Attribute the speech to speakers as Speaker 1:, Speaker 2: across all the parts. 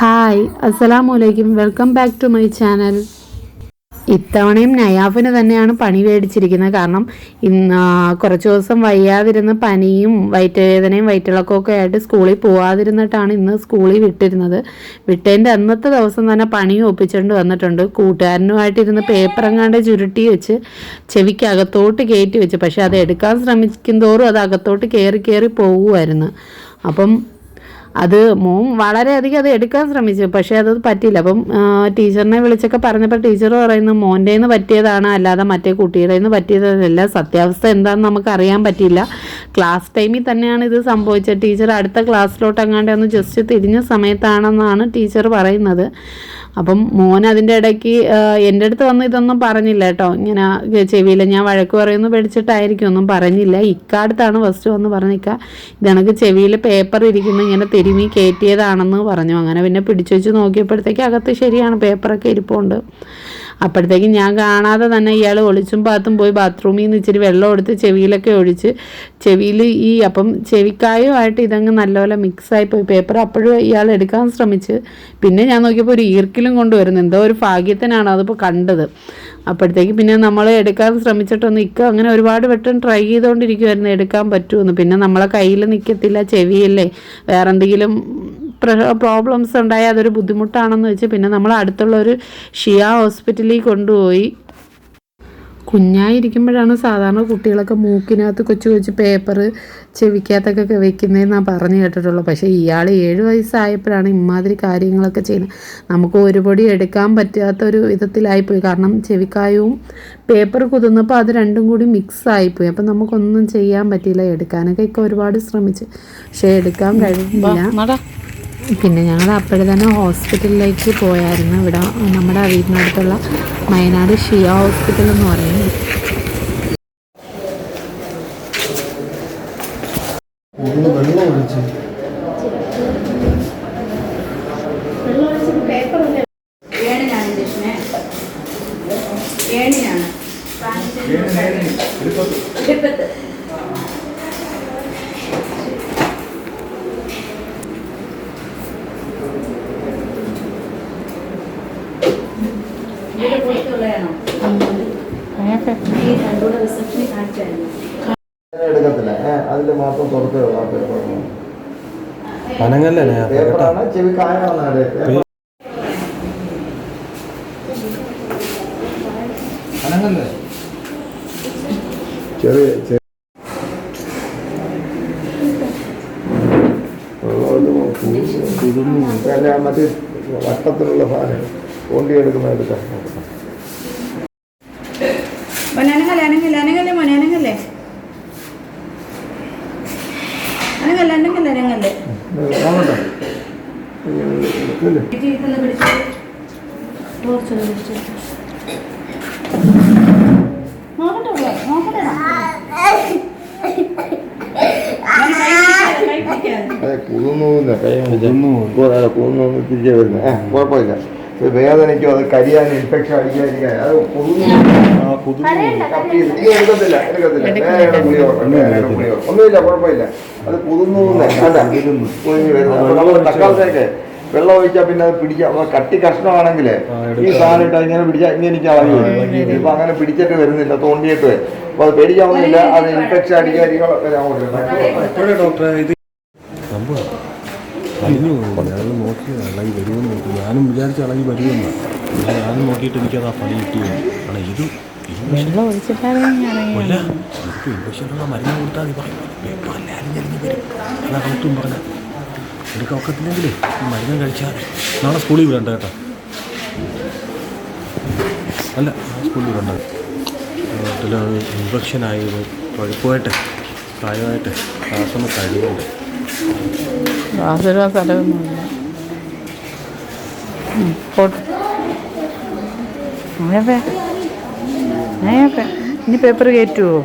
Speaker 1: Hi അസ്സലാമു അലൈക്കും welcome back to my channel ഇത്തവണയും നയാഫിന് തന്നെയാണ് പണി മേടിച്ചിരിക്കുന്നത്. കാരണം ഇന്ന് കുറച്ച് ദിവസം വയ്യാതിരുന്ന് പനിയും വയറ്റുവേദനയും വയറ്റിളക്കമൊക്കെ ആയിട്ട് സ്കൂളിൽ പോവാതിരുന്നിട്ടാണ് ഇന്ന് സ്കൂളിൽ വിട്ടിരുന്നത്. വിട്ടതിന്റെ അന്നത്തെ ദിവസം തന്നെ പണി ഒപ്പിച്ചുകൊണ്ട് വന്നിട്ടുണ്ട്. കൂട്ടുകാരനുമായിട്ടിരുന്ന് പേപ്പറങ്ങാണ്ട് ചുരുട്ടി വെച്ച് ചെവിക്ക് അകത്തോട്ട് കയറ്റി വെച്ച്. പക്ഷെ അത് എടുക്കാൻ ശ്രമിക്കും തോറും അത് അകത്തോട്ട് കയറി കയറി പോകുമായിരുന്നു അപ്പം അത് മോൻ വളരെയധികം അത് എടുക്കാൻ ശ്രമിച്ചു പക്ഷേ അത് പറ്റിയില്ല. അപ്പം ടീച്ചറിനെ വിളിച്ചൊക്കെ പറഞ്ഞപ്പോൾ ടീച്ചർ പറയുന്നു മോന്റെ നിന്ന് പറ്റിയതാണ് അല്ലാതെ മറ്റേ കുട്ടിയുടെ നിന്ന് പറ്റിയതല്ല. സത്യാവസ്ഥ എന്താണെന്ന് നമുക്ക് അറിയാൻ പറ്റിയില്ല. ക്ലാസ് ടൈമിൽ തന്നെയാണ് ഇത് സംഭവിച്ചത്. ടീച്ചർ അടുത്ത ക്ലാസ്സിലോട്ട് അങ്ങാണ്ട് ഒന്ന് ജസ്റ്റ് തിരിഞ്ഞ സമയത്താണെന്നാണ് ടീച്ചർ പറയുന്നത്. അപ്പം മോൻ അതിന്റെ ഇടയ്ക്ക് എന്റെ അടുത്ത് വന്ന് ഇതൊന്നും പറഞ്ഞില്ല കേട്ടോ. ഇങ്ങനെ ചെവിയിൽ ഞാൻ വഴക്ക് പറയുന്നു പേടിച്ചിട്ടായിരിക്കും. ഒന്നും പറഞ്ഞില്ല. ഇക്കാടുത്താണ് ഫസ്റ്റ് വന്ന് പറഞ്ഞിക്ക ഇതണക്ക് ചെവിയിൽ പേപ്പർ ഇരിക്കുന്ന ഇങ്ങനെ തിരുമി കയറ്റിയതാണെന്ന് പറഞ്ഞു. അങ്ങനെ പിന്നെ പിടിച്ചു വെച്ച് നോക്കിയപ്പോഴത്തേക്ക് അകത്ത് ശരിയാണ് പേപ്പറൊക്കെ ഇരിപ്പുണ്ട്. അപ്പോഴത്തേക്ക് ഞാൻ കാണാതെ തന്നെ ഇയാൾ ഒളിച്ചും പാത്തും പോയി ബാത്റൂമിൽ നിന്ന് ഇച്ചിരി വെള്ളം എടുത്ത് ചെവിയിലൊക്കെ ഒഴിച്ച് ചെവിയിൽ ഈ അപ്പം ചെവിക്കായുമായിട്ട് ഇതങ്ങ് നല്ലപോലെ മിക്സായി പോയി. പേപ്പർ അപ്പോഴും ഇയാൾ എടുക്കാൻ ശ്രമിച്ച്. പിന്നെ ഞാൻ നോക്കിയപ്പോൾ ഒരു ഈർക്കിലും കൊണ്ടുവരുന്നത്. എന്തോ ഒരു ഭാഗ്യത്തിനാണ് അതിപ്പോൾ കണ്ടത്. അപ്പോഴത്തേക്ക് പിന്നെ നമ്മൾ എടുക്കാൻ ശ്രമിച്ചിട്ടൊന്നും ഇക്ക അങ്ങനെ ഒരുപാട് വട്ടം ട്രൈ ചെയ്തുകൊണ്ടിരിക്കുമായിരുന്നു എടുക്കാൻ പറ്റുമെന്ന്. പിന്നെ നമ്മളെ കയ്യിൽ നിൽക്കത്തില്ല ചെവിയല്ലേ. വേറെ എന്തെങ്കിലും പ്രോബ്ലംസ് ഉണ്ടായാൽ അതൊരു ബുദ്ധിമുട്ടാണെന്ന് വെച്ച് പിന്നെ നമ്മൾ അടുത്തുള്ള ഒരു ഷിയ ഹോസ്പിറ്റലിൽ കൊണ്ടുപോയി കുഞ്ഞായിരിക്കുമ്പോഴാണ് സാധാരണ കുട്ടികളൊക്കെ മൂക്കിനകത്ത് കൊച്ചു കൊച്ചു പേപ്പർ ചെവിക്കകത്തൊക്കെ വെക്കുന്നതെന്നാണ് പറഞ്ഞു കേട്ടിട്ടുള്ളൂ. പക്ഷേ ഇയാൾ ഏഴ് വയസ്സായപ്പോഴാണ് ഇമാതിരി കാര്യങ്ങളൊക്കെ ചെയ്യുന്നത്. നമുക്ക് ഒരുപടി എടുക്കാൻ പറ്റാത്ത ഒരു വിധത്തിലായിപ്പോയി. കാരണം ചെവിക്കായവും പേപ്പർ കുതിർന്നപ്പോൾ അത് രണ്ടും കൂടി മിക്സ് ആയിപ്പോയി. അപ്പം നമുക്കൊന്നും ചെയ്യാൻ പറ്റിയില്ല. എടുക്കാനൊക്കെ ഒക്കെ ഒരുപാട് ശ്രമിച്ച്. പക്ഷേ എടുക്കാൻ കഴിഞ്ഞില്ല പിന്നെ ഞങ്ങൾ അപ്പോഴേ തന്നെ ഹോസ്പിറ്റലിലേക്ക് പോയായിരുന്നു. ഇവിടെ നമ്മുടെ വീടിനടുത്തുള്ള വയനാട് ഷിയ ഹോസ്പിറ്റൽ എന്ന് പറയുന്നത്.
Speaker 2: വെള്ളം ഒഴിച്ച്. എടുക്കത്തില്ല. മാത്രം പേപ്പറാണ് ചെവി കായണമെന്നാണ് ചെറിയ മറ്റേ വട്ടത്തിലുള്ള സാധനം. കൊണ്ടിയെടുക്കുന്ന എടുക്കാം
Speaker 3: കൈ പിടിക്കാതെ.
Speaker 2: അതെ കുതുന്നൂന്ന് കൈ കുതുന്നു തിരിച്ചു വരുന്നത് ഏഹ് കുഴപ്പമില്ല. വേദനയ്ക്കോ അത് കരിയാൻ ഇൻഫെക്ഷൻ അടിക്കാതിരിക്കാൻ അത് ഇത് എടുക്കത്തില്ല എടുക്കത്തില്ല. ഒന്നുമില്ല കുഴപ്പമില്ല. അത് തക്കാളത്തേക്ക് വെള്ളം ഒഴിച്ചാൽ പിന്നെ അത് പിടിക്കാം കട്ടി കഷ്ണമാണെങ്കിൽ ഈ സാധനം ഇട്ട് ഇങ്ങനെ പിടിച്ചാൽ ഇങ്ങനെ എനിക്ക് അളവ് ഇപ്പൊ അങ്ങനെ പിടിച്ചിട്ട് വരുന്നില്ല തോണ്ടിയിട്ട് അപ്പൊ അത് പേടിക്കാവുന്നില്ല അത് ഇൻഫെക്ഷൻ അടിക്കാതിരിക്കാൻ വരാൻ കൊടുക്കണം
Speaker 4: എപ്പോഴാ ഡോക്ടറെ ഇത് സംഭവം അലിഞ്ഞു ഞാൻ നോക്കി ഇളകി വരുമെന്ന് നോക്കി. ഞാനും വിചാരിച്ച ഇളകി വരുമെന്ന്. പക്ഷേ ഞാനും നോക്കിയിട്ട് എനിക്കത് ആ പണി കിട്ടിയത് ആണ് ഇത്
Speaker 1: വെള്ളം
Speaker 4: അല്ല മരുന്ന് കൊടുത്താൽ മതി പറയും. വരും. അതാ ഡോക്ടറും എനിക്ക് ഒക്കത്തില്ലെങ്കിലേ മരുന്ന് കഴിച്ചാൽ നാളെ സ്കൂളിൽ വിടണ്ട കേട്ടോ. അല്ല നാളെ സ്കൂളിൽ വിടണ്ട. ഇൻഫെക്ഷനായി പഴുപ്പമായിട്ട് പ്രായമായിട്ട് ശ്വാസം കഴിവുണ്ട്
Speaker 1: യാതൊരു സ്ഥലമൊന്നുമില്ല അങ്ങനെയൊക്കെ അങ്ങനെയൊക്കെ ഇനി പേപ്പർ കയറ്റുമോ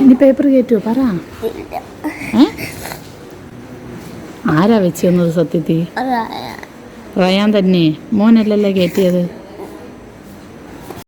Speaker 1: ഇനി പേപ്പർ കയറ്റുമോ പറ. ആരാ വെച്ച് തന്നത് സത്യത്തിൽ? റയാൻ തന്നെ. മോനല്ലല്ലേ കയറ്റിയത്